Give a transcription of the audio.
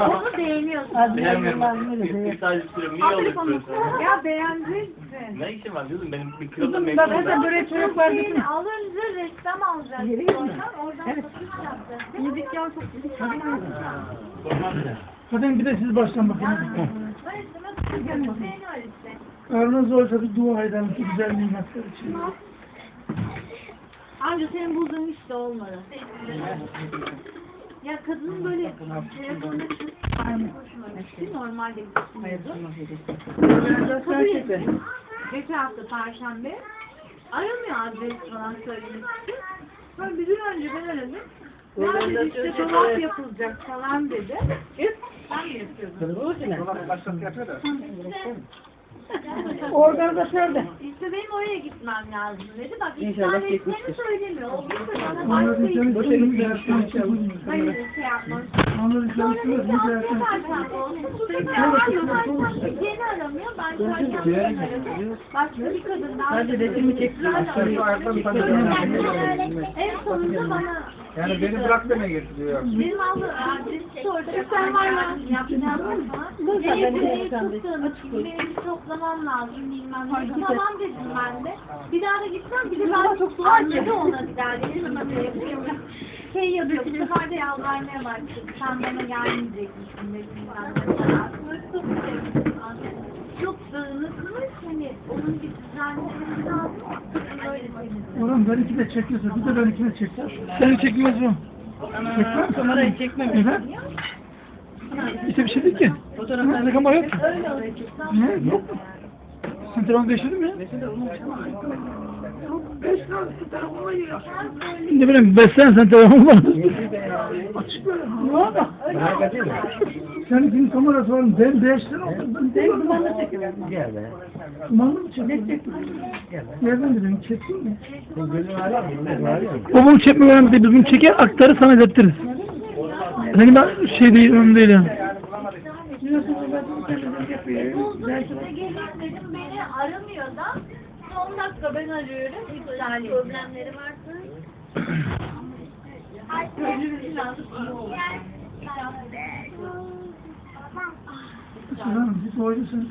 Onu beğeniyorsun. Beğenmiyorum. Sadece sürüyorum. Niye alıyorsun? Ya beğendin. Ne işin var kızım? Benim bir Kızım memnunum bak ben. mesela börek çörek var Şeyini bütün. alınca reklam alacaksın oradan. Oradan satış yapacaksın. Yedik ya çok yedik. Zaten bir de siz baştan bakın. Karnınız olsa bir dua edelim şu güzel nimetler için. Amca senin bulduğun hiç de olmadı. Ya kadının böyle telefonda çok hoşuma gitti. Normalde etti. Geçen hafta Perşembe aramıyor adres falan söylemek için. Sonra bir gün önce ben aradım. Nerede işte dolap yapılacak falan dedi. Evet, ben mi yapıyordum? Organizatörde. İşte benim oraya gitmem lazım dedi. Bak iptal ettiğini söylemiyor. O gün de bana başka bir bir şey yapmayın. Hayır şey yapmaz. Onları bir Sonra şey bir yapmayın. hafta perşembe olsun. Bu sefer hayır hayır. Yeni aramıyor. Ben çarşamba aradım. Başka bir kadından. Hadi resmi çektim. En sonunda bana Yani beni bırak demeye getiriyor. benim aldı adresi. Sen var mı? Yapacağım. Nereye burayı tuttum. Benim bir toplamam lazım bilmem ne. Tamam dedim ben de. Bir daha da gitsem bir de ben çok anladı ona bir daha dedim. Şey yapıyor. Bu sefer de yalvarmaya başladı. Sen bana gelmeyecekmişsin dedim ben de. Çok dağınıkmış. Hani onun bir düzenlemesi lazım. Oğlum ben iki de çekiyorsa bir de ben iki de çekeceğim. Seni çekmez mi? Çekmez Kamerayı çekmemiş. Neden? İşte bir şey değil ki. Fotoğraflarda kamera yok ki. Ne? Yok mu? Sen telefonu değiştirdin mi ya? Ne bileyim beş sene sen telefon var. Açık böyle. Ne oldu? Senin gün kamerası var mı? Ben beş sene oldu. Ben Sen kullandım. kumanda çekiver. Kumandı mı çektin? Nereden dedin? Çektin mi? Gözün ağrıyor mu? Gözün ağrıyor mu? O bunu önemli değil. Biz bunu çeker aktarı sana ilettiririz. Senin ben şey değil, önemli değil yani. Buldum size gelin dedim beni aramıyor da son dakika ben arıyorum iptal problemleri varsa altı Hanım, biz oyuncu seni